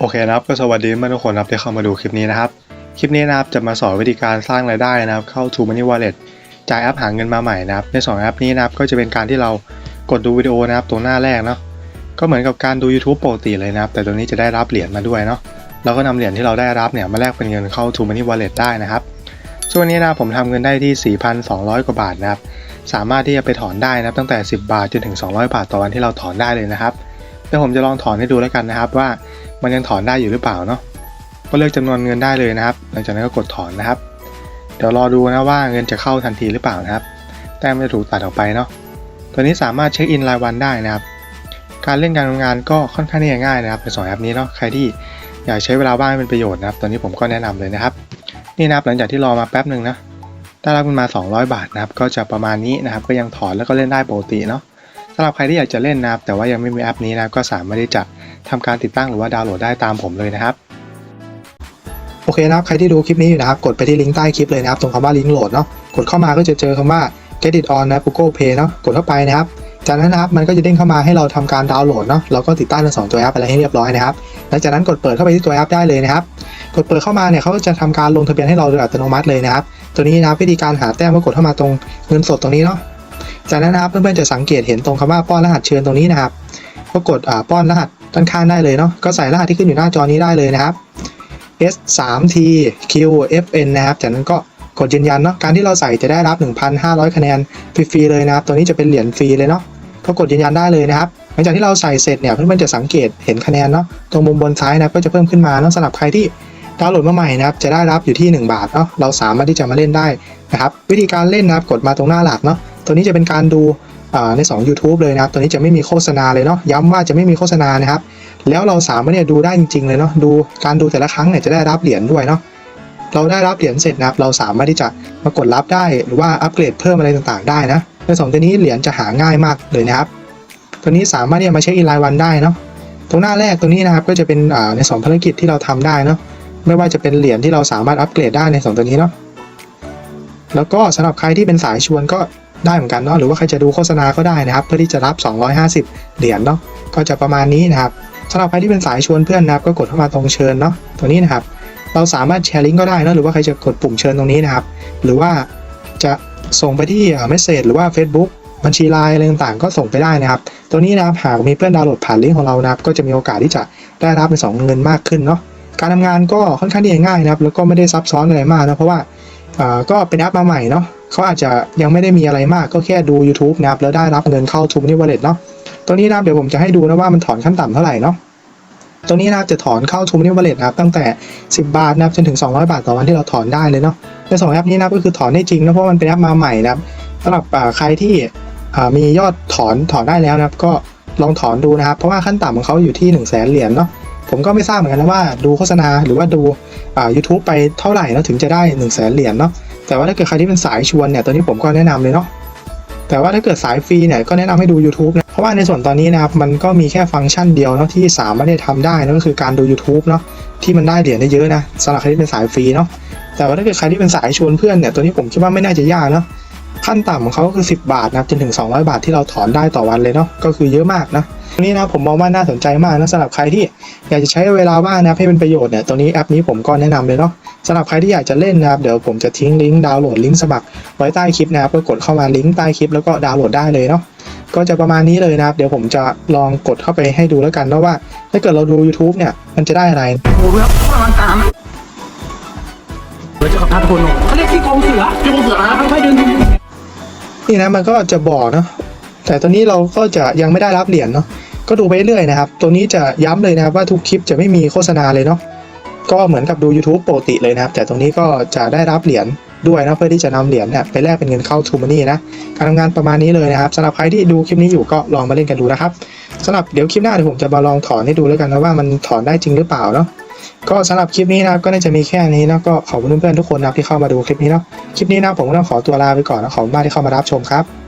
โอเคนะครับก็สวัสดีเพื่อนทุกคนนะครับที่เข้ามาดูคลิปนี้นะครับ คลิปนี้นะครับจะมาสอนวิธีการสร้างรายได้นะครับ เข้า t ู Money Wallet จ่ายแอปหาเงินมาใหม่นะครับ ในสองแอปนี้นะครับก็จะเป็นการที่เรากดดูวิดีโอนะครับตรงหน้าแรกเนาะก็เหมือนกับการดู YouTube ปกติเลยนะครับ แต่ตรงนี้จะได้รับเหรียญมาด้วยเนาะเราก็นำเหรียญที่เราได้รับเนี่ยมาแลกเป็นเงินเข้า t ู Money Wallet ได้นะครับส่วนนี้นับผมทำเงินได้ที่ 4,200 กว่าบาทนะครับสามารถที่จะไปถอนได้นะครับตั้งแต่ 10 บาทจนถึง 200 บาทต่อวันที่เราถอนได้เลยนะครับเดี๋ยวผมจะลองถอนให้ดูแล้วกันนะครับว่า มันยังถอนได้อยู่หรือเปล่าเนาะก็เลือกจำนวนเงินได้เลยนะครับ หลังจากนั้นก็กดถอนนะครับ เดี๋ยวรอดูนะว่าเงินจะเข้าทันทีหรือเปล่านะครับ แต้มจะถูกตัดออกไปเนาะ ตัวนี้สามารถเช็คอินรายวันได้นะครับ การเล่นการทำงานก็ค่อนข้างที่จะง่ายนะครับในสองแอปนี้เนาะ ใครที่อยากใช้เวลาว่างเป็นประโยชน์นะครับตอนนี้ผมก็แนะนำเลยนะครับ นี่นะครับหลังจากที่รอมาแป๊บหนึ่งนะ ได้รับเงินมา 200 บาทนะครับ ก็จะประมาณนี้นะครับ ก็ยังถอนแล้วก็เล่นได้ปกติเนาะสำหรับใครที่อยากจะเล่นนะครับ แต่ว่ายังไม่มีแอปนี้นะก็สามารถที่จะ ทำการติดตั้งหรือว่าดาวน์โหลดได้ตามผมเลยนะครับโอเคนะครับ ใครที่ดูคลิปนี้อยู่นะครับ กดไปที่ลิงก์ใต้คลิปเลยนะครับ ตรงคำว่าลิงก์โหลดเนาะ กดเข้ามาก็จะเจอคำว่า get it on นะ Google Play เนาะ กดเข้าไปนะครับ จากนั้นนะครับ มันก็จะเด้งเข้ามาให้เราทำการดาวน์โหลดเนาะ เราก็ติดตั้งทั้งสองตัวแอปอะไรให้เรียบร้อยนะครับ หลังจากนั้นกดเปิดเข้าไปที่ตัวแอปได้เลยนะครับ กดเปิดเข้ามาเนี่ยเขาจะทำการลงทะเบียนให้เราโดยอัตโนมัติเลยนะครับ ตัวนี้นะวิธีการหาแต้มก็กดเข้ามาตรงเงินสดตรงนี้เนาะ จากนั้นนะครับเพื่อนๆจะสังเกตเห็นตรงคำว่าป้อนรหัสเชิญตรงนี้นะครับ ก็กดป้อนรหัส ด้านข้างได้เลยเนาะก็ใส่รหัสที่ขึ้นอยู่หน้าจอนี้ได้เลยนะครับ S 3 T Q F N นะครับ จากนั้นก็กดยืนยันเนาะการที่เราใส่จะได้รับ 1,500 คะแนนฟรีๆเลยนะครับ ตัวนี้จะเป็นเหรียญฟรีเลยเนาะก็กดยืนยันได้เลยนะครับหลังจากที่เราใส่เสร็จเนี่ยเพื่อนๆจะสังเกตเห็นคะแนนเนาะตรงมุมบนซ้ายนะก็จะเพิ่มขึ้นมาเนาะสำหรับใครที่ดาวน์โหลดมาใหม่นะครับจะได้รับอยู่ที่ 1 บาทเนาะเราสามารถที่จะมาเล่นได้นะครับวิธีการเล่นนะครับกดมาตรงหน้าหลักเนาะตัวนี้จะเป็นการดู ใน2 YouTube เลยนะครับตัวนี้จะไม่มีโฆษณาเลยเนาะย้ำว่าจะไม่มีโฆษณานะครับ แล้วเราสามารถเนี่ยดูได้จริง ๆ เลยเนาะดูการดูแต่ละครั้งเนี่ยจะได้รับเหรียญด้วยเนาะเราได้รับเหรียญเสร็จนะครับ เราสามารถที่จะมากดรับได้หรือว่าอัปเกรดเพิ่มอะไรต่างๆได้นะในสองตัวนี้เหรียญจะหาง่ายมากเลยนะครับ ตัวนี้สามารถที่จะมาเช็คอินรายวันได้เนาะตรงหน้าแรกตรงนี้นะครับก็จะเป็นในสองภารกิจที่เราทำได้เนาะไม่ว่าจะเป็นเหรียญที่เราสามารถอัปเกรดได้ในสองตัวนี้เนาะแล้วก็สำหรับใครที่เป็นสายชวนก็ ได้เหมือนกันเนาะหรือว่าใครจะดูโฆษณาก็ได้นะครับ เพื่อที่จะรับ 250 เหรียญเนาะก็จะประมาณนี้นะครับสำหรับใครที่เป็นสายชวนเพื่อนนะครับ ก็กดเข้ามาตรงเชิญเนาะตรงนี้นะครับ เราสามารถแชร์ลิงก์ก็ได้เนะหรือว่าใครจะกดปุ่มเชิญตรงนี้นะครับ หรือว่าจะส่งไปที่เมสเซจหรือว่า Facebook บัญชีไลน์อะไรต่างๆก็ส่งไปได้นะครับ ตัวนี้นะครับหากมีเพื่อนดาวน์โหลดผ่านลิงก์ของเรานะครับ ก็จะมีโอกาสที่จะได้รับในสองเงินมากขึ้นเนาะการทำงานก็ค่อนข้างที่จะง่ายนะครับ แล้วก็ไม่ได้ซับซ้อนอะไรมากนะเพราะว่าอ่าก็เป็นแอปมาใหม่เนาะ เขาอาจจะยังไม่ได้มีอะไรมากก็แค่ดู YouTube นะครับแล้วได้รับเงินเข้า t ู Money Wallet เนาะตัวนี้นะครับเดี๋ยวผมจะให้ดูนะว่ามันถอนขั้นต่ำเท่าไหร่เนาะตรงนี้นะครับจะถอนเข้า t ู Money Wallet นะครับตั้งแต่ 10 บาทนะครับจนถึง 200 บาทต่อวันที่เราถอนได้เลยเนาะในสองแอปนี้นะครับก็คือถอนได้จริงนะเพราะมันเป็นแอปมาใหม่นะครับสำหรับอ่าใครที่อ่ามียอดถอนถอนได้แล้วนะครับ ก็ลองถอนดูนะครับ เพราะว่าขั้นต่ำของเขาอยู่ที่1 0 0 0 0แสนเหรียญเนาะผมก็ไม่ทราบเหมือนกันนะว่าดูโฆษณาหรือว่าดูอ่า YouTube ไปเท่าไหร่แล้วถึงจะได้1 0 0 0 0แสนเหรียญเนาะ แต่ว่าถ้าเกิดใครที่เป็นสายชวนเนี่ยตัวนี้ผมก็แนะนำเลยเนาะแต่ว่าถ้าเกิดสายฟรีเนี่ยก็แนะนำให้ดู YouTube นะเพราะว่าในส่วนตอนนี้นะครับมันก็มีแค่ฟังก์ชันเดียวเนาะที่สามารถที่จะทำได้นั่นก็คือการดู YouTube เนาะที่มันได้เหรียญได้เยอะนะสำหรับใครที่เป็นสายฟรีเนาะแต่ว่าถ้าเกิดใครที่เป็นสายชวนเพื่อนเนี่ยตัวนี้ผมคิดว่าไม่น่าจะยากเนาะขั้นต่ำของเขาก็คือ 10 บาทนะจนถึง 200 บาทที่เราถอนได้ต่อวันเลยเนาะก็คือเยอะมากนะ นี้นะผมมองว่าน่าสนใจมากนะสำหรับใครที่อยากจะใช้เวลาว่างนะครับให้เป็นประโยชน์เนี่ยตัวนี้แอปนี้ผมก็แนะนำเลยเนาะสำหรับใครที่อยากจะเล่นนะครับเดี๋ยวผมจะทิ้งลิงก์ดาวน์โหลดลิงก์สมัครไว้ใต้คลิปนะครับก็กดเข้ามาลิงก์ใต้คลิปแล้วก็ดาวน์โหลดได้เลยเนาะก็จะประมาณนี้เลยนะครับ เดี๋ยวผมจะลองกดเข้าไปให้ดูแล้วกันนะว่า ถ้าเกิดเราดู YouTube เนี่ย มันจะได้อะไรโอ้โหครับกำลังตามเราจะขับพาทุกคนลงเขาเรียกที่กองเสือที่กองเสือนะค่อยๆเดินนี่นะมันก็จะบอกเนาะ แต่ตอนนี้เราก็จะยังไม่ได้รับเหรียญเนาะก็ดูไปเรื่อยนะครับ ตัวนี้จะย้ำเลยนะครับว่าทุกคลิปจะไม่มีโฆษณาเลยเนาะก็เหมือนกับดู YouTube ปกติเลยนะครับ แต่ตรงนี้ก็จะได้รับเหรียญด้วยนะเพื่อที่จะนำเหรียญเนี่ยไปแลกเป็นเงินเข้า t ู Money นะการทำงานประมาณนี้เลยนะครับสำหรับใครที่ดูคลิปนี้อยู่ก็ลองมาเล่นกันดูนะครับสำหรับเดี๋ยวคลิปหน้าเดี๋ยวผมจะมาลองถอนให้ดูแล้วกันนะว่ามันถอนได้จริงหรือเปล่าเนาะก็สำหรับคลิปนี้นะครับก็น่าจะมีแค่นี้นะก็ขอบคุณเพื่อนๆทุกคนนะครับที่เข้ามาดูคลิปนี้เนาะคลิปนี้นะผมก็ต้องขอตัวลาไปก่อนนะขอบคุณมากที่เข้ามารับชมครับ